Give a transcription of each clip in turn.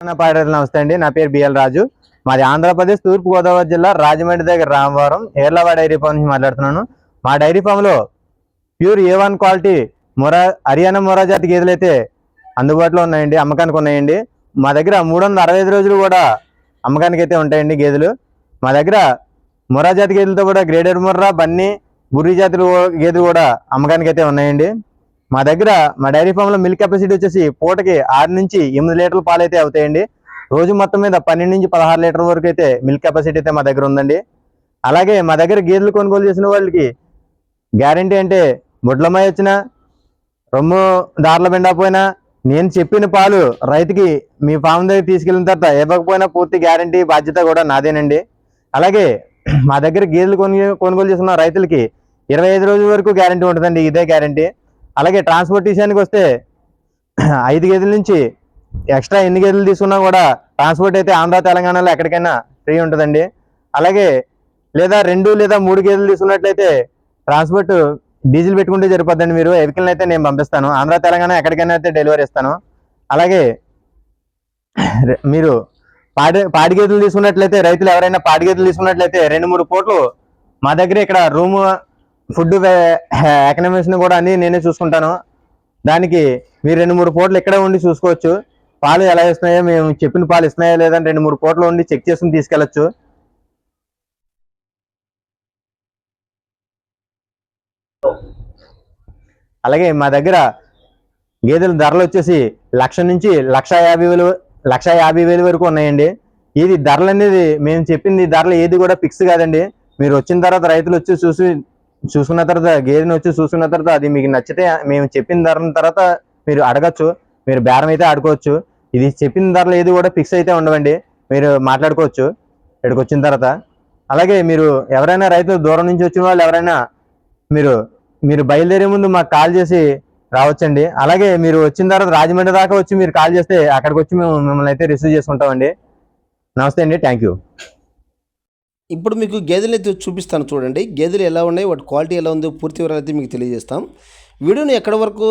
పాడేరు నమస్తే అండి. నా పేరు బిఎల్ రాజు. మాది ఆంధ్రప్రదేశ్ తూర్పుగోదావరి జిల్లా రాజమండ్రి దగ్గర రామవరం ఏర్లవా డైరీ ఫామ్ నుంచి మాట్లాడుతున్నాను. మా డైరీ ఫామ్లో pure A one quality Murrah Haryana Murrah జాతి గేదెలు అయితే అందుబాటులో ఉన్నాయండి అమ్మకానికి ఉన్నాయండి. మా దగ్గర మూడు వందల అరవై ఐదు రోజులు కూడా అమ్మకానికి అయితే ఉంటాయండి గేదెలు. మా దగ్గర మొరా జాతి గేదెలతో కూడా గ్రేడెడ్ మొర్రా బన్నీ బుర్రి జాతులు గేదెలు కూడా అమ్మకానికి అయితే ఉన్నాయండి. మా దగ్గర మా డైరీ ఫామ్లో మిల్క్ కెపాసిటీ వచ్చేసి పూటకి ఆరు నుంచి ఎనిమిది లీటర్ల పాలు అయితే అవుతాయండి. రోజు మొత్తం మీద పన్నెండు నుంచి పదహారు లీటర్ల వరకు అయితే మిల్క్ కెపాసిటీ అయితే మా దగ్గర ఉందండి. అలాగే మా దగ్గర గేదెలు కొనుగోలు చేసిన వాళ్ళకి గ్యారంటీ అంటే ముడ్లమ్మాయి వచ్చినా రొమ్ము దారిలో బెండకపోయినా నేను చెప్పిన పాలు రైతుకి మీ ఫామ్ దగ్గర తీసుకెళ్ళిన తర్వాత ఇవ్వకపోయినా పూర్తి గ్యారంటీ బాధ్యత కూడా నాదేనండి. అలాగే మా దగ్గర గేదెలు కొనుగోలు చేసిన రైతులకి ఇరవై ఐదు రోజుల వరకు గ్యారంటీ ఉంటుందండి ఇదే గ్యారంటీ. అలాగే ట్రాన్స్పోర్ట్ విషయానికి వస్తే ఐదు గేదెల నుంచి ఎక్స్ట్రా ఎన్ని గేదెలు తీసుకున్నా కూడా ట్రాన్స్పోర్ట్ అయితే ఆంధ్ర తెలంగాణలో ఎక్కడికైనా ఫ్రీ ఉంటుందండి. అలాగే లేదా రెండు లేదా మూడు గేదెలు తీసుకున్నట్లయితే ట్రాన్స్పోర్ట్ డీజిల్ పెట్టుకుంటే సరిపోద్దండి మీరు. వెహికల్ అయితే నేను పంపిస్తాను. ఆంధ్ర తెలంగాణ ఎక్కడికైనా అయితే డెలివరీ ఇస్తాను. అలాగే మీరు పాడి పాడి గేదెలు తీసుకున్నట్లయితే రైతులు ఎవరైనా పాడి గేదెలు తీసుకున్నట్లయితే రెండు మూడు కోట్లు మా దగ్గర ఇక్కడ రూము ఫుడ్ ఎకనామిక్స్ని కూడా అన్ని నేనే చూసుకుంటాను. దానికి మీరు రెండు మూడు పూటలు ఇక్కడే ఉండి చూసుకోవచ్చు. పాలు ఎలా ఇస్తున్నాయో మేము చెప్పిన పాలు ఇస్తున్నాయో లేదని రెండు మూడు పూటలు ఉండి చెక్ చేసుకుని తీసుకెళ్ళచ్చు. అలాగే మా దగ్గర గేదెల ధరలు వచ్చేసి లక్ష నుంచి లక్ష యాభై వేలు లక్ష యాభై వేలు వరకు ఉన్నాయండి. ఇది ధరలు అనేది మేము చెప్పింది ధరలు ఏది కూడా ఫిక్స్ కాదండి. మీరు వచ్చిన తర్వాత రైతులు వచ్చి చూసి చూసుకున్న తర్వాత గేదెని వచ్చి చూసుకున్న తర్వాత అది మీకు నచ్చితే మేము చెప్పిన ధర తర్వాత మీరు అడగచ్చు. మీరు బేరం అయితే ఆడుకోవచ్చు. ఇది చెప్పిన ధరలు ఏది కూడా ఫిక్స్ అయితే ఉండవండి. మీరు మాట్లాడుకోవచ్చు. ఇక్కడికి వచ్చిన తర్వాత. అలాగే మీరు ఎవరైనా రైతులు దూరం నుంచి వచ్చిన వాళ్ళు ఎవరైనా మీరు మీరు బయలుదేరే ముందు మాకు కాల్ చేసి రావచ్చండి. అలాగే మీరు వచ్చిన తర్వాత రాజమండ్రి దాకా వచ్చి మీరు కాల్ చేస్తే అక్కడికి వచ్చి మేము మిమ్మల్ని అయితే రిసీవ్ చేసుకుంటామండి. నమస్తే అండి. Thank you. ఇప్పుడు మీకు గేదెలు అయితే చూపిస్తాను చూడండి. గేదెలు ఎలా ఉన్నాయి వాటి క్వాలిటీ ఎలా ఉందో పూర్తి వివరాలు అయితే మీకు తెలియజేస్తాం. వీడియోని ఎక్కడి వరకు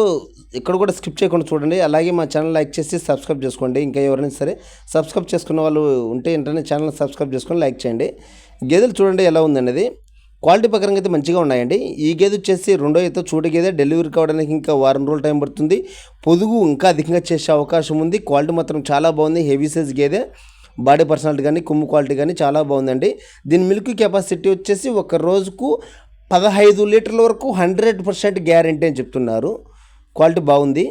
ఎక్కడ కూడా స్కిప్ చేయకుండా చూడండి. అలాగే మా ఛానల్ లైక్ చేసి సబ్స్క్రైబ్ చేసుకోండి. ఇంకా ఎవరైనా సరే సబ్స్క్రైబ్ చేసుకున్న వాళ్ళు ఉంటే ఏంటనే ఛానల్ సబ్స్క్రైబ్ చేసుకొని లైక్ చేయండి. గేదెలు చూడండి ఎలా ఉందనేది. క్వాలిటీ ప్రకారంగా అయితే మంచిగా ఉన్నాయండి. ఈ గేదె వచ్చేసి రెండో అయితే చూడు గేదె. డెలివరీ కావడానికి ఇంకా వారం రోజులు టైం పడుతుంది. పొదుగు ఇంకా అధికంగా చేసే అవకాశం ఉంది. క్వాలిటీ మాత్రం చాలా బాగుంది. హెవీ సైజ్ గేదె. బాడీ పర్సనాలిటీ కానీ కొమ్ము క్వాలిటీ కానీ చాలా బాగుందండి. దీని మిల్క్ కెపాసిటీ వచ్చేసి ఒక రోజుకు పదహైదు లీటర్ల వరకు హండ్రెడ్ పర్సెంట్ గ్యారంటీ అని చెప్తున్నారు. క్వాలిటీ బాగుంది.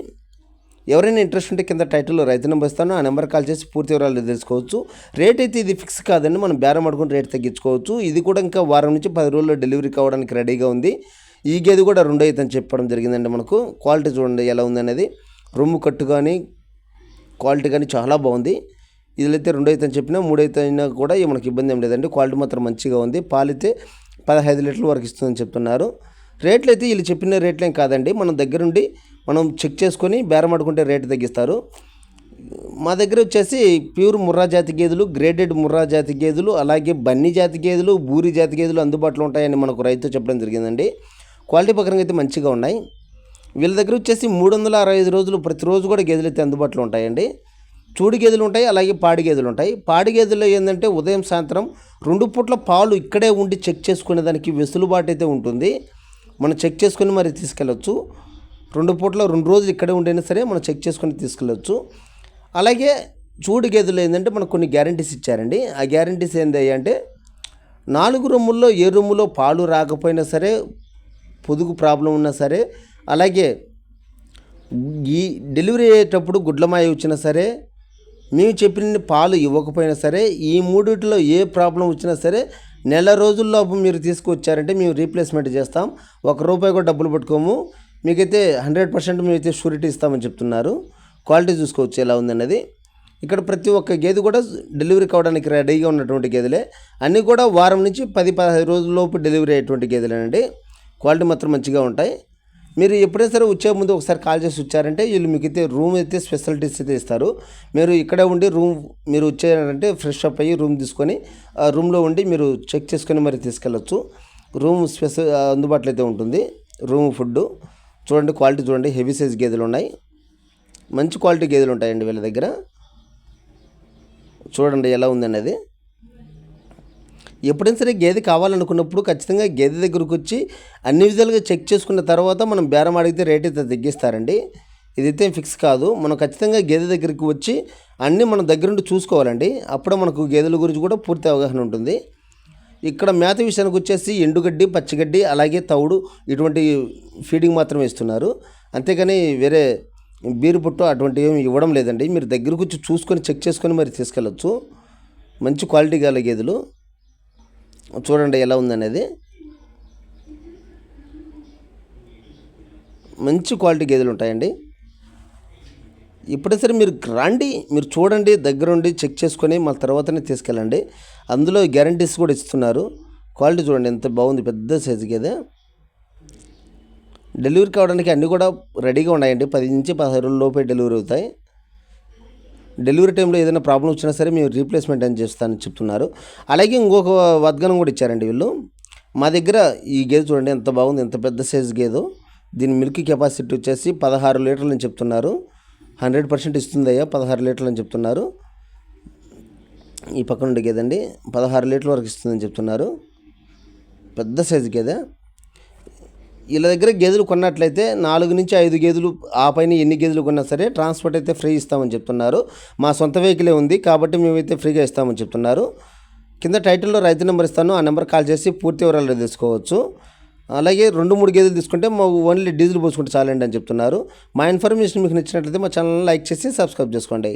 ఎవరైనా ఇంట్రెస్ట్ ఉంటే కింద టైటిల్లో రైతు నెంబర్ ఇస్తాను. ఆ నెంబర్ కాల్ చేసి పూర్తి వివరాలు తెలుసుకోవచ్చు. రేట్ అయితే ఇది ఫిక్స్ కాదండి. మనం బేరం ఆడుకుని రేట్ తగ్గించుకోవచ్చు. ఇది కూడా ఇంకా వారం నుంచి పది రోజుల్లో డెలివరీ కావడానికి రెడీగా ఉంది. ఈ గేది కూడా రెండు అవుతుందని అని చెప్పడం జరిగిందండి మనకు. క్వాలిటీ చూడండి ఎలా ఉందనేది. రొమ్ము కట్టు కానీ క్వాలిటీ కానీ చాలా బాగుంది. ఇదిలైతే రెండో అయితే అని చెప్పినా మూడైతే అయితే అయినా కూడా మనకి ఇబ్బంది ఏం లేదండి. క్వాలిటీ మాత్రం మంచిగా ఉంది. పాలైతే పదహైదు లీటర్ల వరకు ఇస్తుందని చెప్తున్నారు. రేట్లు అయితే వీళ్ళు చెప్పిన రేట్లేం కాదండి. మనం దగ్గరుండి మనం చెక్ చేసుకొని బేరం ఆడుకుంటే రేటు తగ్గిస్తారు. మా దగ్గర వచ్చేసి ప్యూర్ ముర్రా జాతి గేదెలు గ్రేడెడ్ ముర్రా జాతి గేదెలు అలాగే బన్నీ జాతి గేదెలు బూరి జాతి గేదెలు అందుబాటులో ఉంటాయని మనకు రైతు చెప్పడం జరిగిందండి. క్వాలిటీ ప్రకారంగా అయితే మంచిగా ఉన్నాయి. వీళ్ళ దగ్గర వచ్చేసి మూడు వందల అరవై ఐదు రోజులు ప్రతిరోజు కూడా గేదెలు అయితే అందుబాటులో ఉంటాయండి. చూడి గేదెలు ఉంటాయి అలాగే పాడి గేదెలు ఉంటాయి. పాడి గేదెల్లో ఏంటంటే ఉదయం సాయంత్రం రెండు పూట్ల పాలు ఇక్కడే ఉండి చెక్ చేసుకునే దానికి వెసులుబాటు అయితే ఉంటుంది. మనం చెక్ చేసుకొని మరి తీసుకెళ్ళచ్చు. రెండు పూట్ల రెండు రోజులు ఇక్కడే ఉండైనా సరే మనం చెక్ చేసుకొని తీసుకెళ్ళచ్చు. అలాగే చూడు గేదెలు ఏంటంటే మనకు కొన్ని గ్యారంటీస్ ఇచ్చారండి. ఆ గ్యారంటీస్ ఏంటి అంటే నాలుగు రొమ్ముల్లో ఏ రొమ్ములో పాలు రాకపోయినా సరే పొదుగు ప్రాబ్లం ఉన్నా సరే అలాగే ఈ డెలివరీ అయ్యేటప్పుడు గుడ్లమాయ వచ్చినా సరే మేము చెప్పిన పాలు ఇవ్వకపోయినా సరే ఈ మూడిటిలో ఏ ప్రాబ్లం వచ్చినా సరే నెల రోజుల్లోపు మీరు తీసుకొచ్చారంటే మేము రీప్లేస్మెంట్ చేస్తాం. ఒక రూపాయి కూడా డబ్బులు పట్టుకోము. మీకైతే హండ్రెడ్ పర్సెంట్ మేమైతే షూరిటీ ఇస్తామని చెప్తున్నారు. క్వాలిటీ చూసుకోవచ్చు ఎలా ఉందన్నది. ఇక్కడ ప్రతి ఒక్క గేదె కూడా డెలివరీ కావడానికి రెడీగా ఉన్నటువంటి గేదెలే. అన్నీ కూడా వారం నుంచి పది పదహైదు రోజుల్లోపు డెలివరీ అయ్యేటువంటి గేదెలేనండి. క్వాలిటీ మాత్రం మంచిగా ఉంటాయి. మీరు ఎప్పుడైనా సరే వచ్చే ముందు ఒకసారి కాల్ చేసి వచ్చారంటే వీళ్ళు మీకు అయితే రూమ్ అయితే స్పెషాలిటీస్ అయితే ఇస్తారు. మీరు ఇక్కడే ఉండి రూమ్ మీరు వచ్చారంటే ఫ్రెష్ అప్ అయ్యి రూమ్ తీసుకొని ఆ రూమ్లో ఉండి మీరు చెక్ చేసుకొని మరి తీసుకెళ్ళచ్చు. రూమ్ స్పెషల్ అందుబాటులో అయితే ఉంటుంది. రూమ్ ఫుడ్ చూడండి క్వాలిటీ చూడండి. హెవీ సైజ్ గేదెలు ఉన్నాయి. మంచి క్వాలిటీ గేదెలు ఉంటాయండి వీళ్ళ దగ్గర. చూడండి ఎలా ఉందండి అది ఎప్పుడైనా సరే గేదె కావాలనుకున్నప్పుడు ఖచ్చితంగా గేదె దగ్గరకు వచ్చి అన్ని విధాలుగా చెక్ చేసుకున్న తర్వాత మనం బేరం అడిగితే రేట్ అయితే తగ్గిస్తారండి. ఇదైతే ఫిక్స్ కాదు. మనం ఖచ్చితంగా గేదె దగ్గరికి వచ్చి అన్నీ మనం దగ్గరుండి చూసుకోవాలండి. అప్పుడే మనకు గేదెల గురించి కూడా పూర్తి అవగాహన ఉంటుంది. ఇక్కడ మేత విషయానికి వచ్చేసి ఎండుగడ్డి పచ్చిగడ్డి అలాగే తౌడు ఇటువంటి ఫీడింగ్ మాత్రమే ఇస్తున్నారు. అంతేకాని వేరే బీరు పుట్టు అటువంటివి ఏమి ఇవ్వడం లేదండి. మీరు దగ్గరకు వచ్చి చూసుకొని చెక్ చేసుకొని మరి తీసుకెళ్ళచ్చు. మంచి క్వాలిటీ గల గేదెలు. చూడండి ఎలా ఉందనేది. మంచి క్వాలిటీ గేదెలు ఉంటాయండి. ఇప్పుడే సరే మీరు రండి మీరు చూడండి దగ్గరుండి చెక్ చేసుకొని మళ్ళీ తర్వాతనే తీసుకెళ్ళండి. అందులో గ్యారంటీస్ కూడా ఇస్తున్నారు. క్వాలిటీ చూడండి ఎంత బాగుంది పెద్ద సైజు గేదె. డెలివరీ కావడానికి అన్నీ కూడా రెడీగా ఉన్నాయండి. పది నుంచి పదహారు రోజుల లోపే డెలివరీ అవుతాయి. డెలివరీ టైంలో ఏదైనా ప్రాబ్లం వచ్చినా సరే మేము రీప్లేస్మెంట్ అని చేస్తానని చెప్తున్నారు. అలాగే ఇంకొక వద్గనం కూడా ఇచ్చారండి వీళ్ళు. మా దగ్గర ఈ గేదె చూడండి ఎంత బాగుంది ఎంత పెద్ద సైజ్ గేదో. దీని మిల్క్ కెపాసిటీ వచ్చేసి పదహారు లీటర్లు అని చెప్తున్నారు. హండ్రెడ్ పర్సెంట్ ఇస్తుందయ్యా పదహారు లీటర్లు అని చెప్తున్నారు. ఈ పక్కన ఉండే గేదండి పదహారు లీటర్ల వరకు ఇస్తుందని చెప్తున్నారు. పెద్ద సైజు గేదె. వీళ్ళ దగ్గర గేదెలు కొన్నట్లయితే నాలుగు నుంచి ఐదు గేదెలు ఆ పైన ఎన్ని గేదెలు కొన్నా సరే ట్రాన్స్పోర్ట్ అయితే ఫ్రీ ఇస్తామని చెప్తున్నారు. మా సొంత వెహికలే ఉంది కాబట్టి మేమైతే ఫ్రీగా ఇస్తామని చెప్తున్నారు. కింద టైటిల్లో రైతు నెంబర్ ఇస్తాను. ఆ నెంబర్ కాల్ చేసి పూర్తి వివరాలు తీసుకోవచ్చు అలాగే రెండు మూడు గేదెలు తీసుకుంటే మా ఓన్లీ డీజిల్ పోసుకుంటే చాలండి అని చెప్తున్నారు. మా ఇన్ఫర్మేషన్ మీకు నచ్చినట్లయితే మా ఛానల్ లైక్ చేసి సబ్స్క్రైబ్ చేసుకోండి.